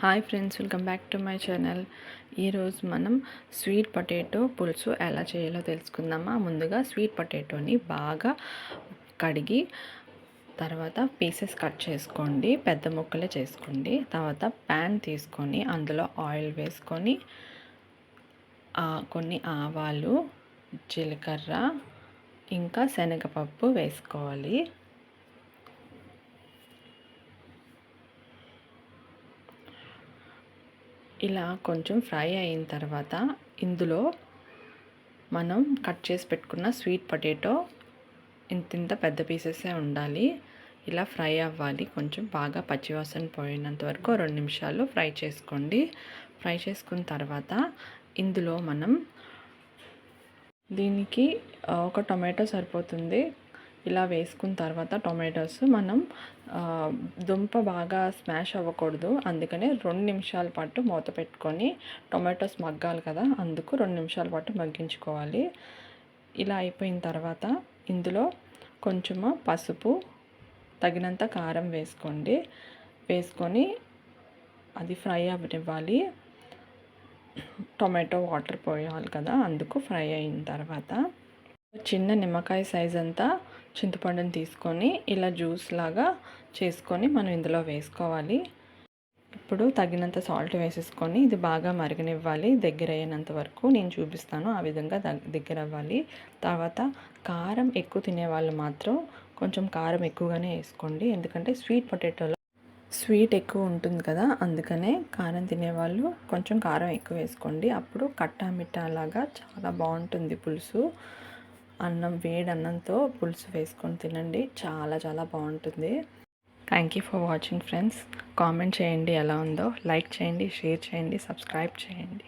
Hi friends welcome back to my channel. ఈరోజు మనం sweet potato పులుసు ఎలా చేయాలో తెలుసుకుందామా? ముందుగా స్వీట్ పొటాటోని బాగా కడిగి తర్వాత పీసెస్ కట్ చేసుకోండి పెద్ద ముక్కలే చేసుకోండి. తర్వాత ప్యాన్ తీసుకొని అందులో ఆయిల్ వేసుకొని కొన్ని ఆవాలు జీలకర్ర ఇంకా శనగపప్పు వేసుకోవాలి. ఇలా కొంచెం ఫ్రై అయిన తర్వాత ఇందులో మనం కట్ చేసి పెట్టుకున్న స్వీట్ పొటాటో ఇంత ఇంత పెద్ద పీసెసే ఉండాలి. ఇలా ఫ్రై అవ్వాలి. కొంచెం బాగా పచ్చివాసన పోయినంత వరకు రెండు నిమిషాలు ఫ్రై చేసుకోండి. ఫ్రై చేసుకున్న తర్వాత ఇందులో మనం దీనికి ఒక టొమాటో సరిపోతుంది. ఇలా వేసుకున్న తర్వాత టొమాటోస్ మనం దుంప బాగా స్మాష్ అవ్వకూడదు. అందుకనే రెండు నిమిషాల పాటు మూత పెట్టుకొని టొమాటోస్ మగ్గాలి కదా అందుకు రెండు నిమిషాల పాటు మగ్గించుకోవాలి. ఇలా అయిపోయిన తర్వాత ఇందులో కొంచెము పసుపు తగినంత కారం వేసుకోండి. వేసుకొని అది ఫ్రై అవ్వనివ్వాలి. టొమాటో వాటర్ పోయాలి కదా అందుకు ఫ్రై అయిన తర్వాత చిన్న నిమ్మకాయ సైజ్ అంతా చింతపండుని తీసుకొని ఇలా జ్యూస్ లాగా చేసుకొని మనం ఇందులో వేసుకోవాలి. ఇప్పుడు తగినంత సాల్ట్ వేసేసుకొని ఇది బాగా మరిగనివ్వాలి. దగ్గర అయ్యేంత వరకు నేను చూపిస్తాను ఆ విధంగా దగ్గర అవ్వాలి తర్వాత కారం ఎక్కువ తినేవాళ్ళు మాత్రం కొంచెం కారం ఎక్కువగానే వేసుకోండి. ఎందుకంటే స్వీట్ పొటాటోలో స్వీట్ ఎక్కువ ఉంటుంది కదా అందుకనే కారం తినేవాళ్ళు కొంచెం కారం ఎక్కువ వేసుకోండి. అప్పుడు కట్టా మిట్టా లాగా చాలా బాగుంటుంది పులుసు. అన్నం వేడి అన్నంతో పులుసు వేసుకొని తినండి. చాలా చాలా బాగుంటుంది. Thank you for watching friends comment చేయండి ఎలా ఉందో. లైక్ చేయండి షేర్ చేయండి సబ్స్క్రైబ్ చేయండి.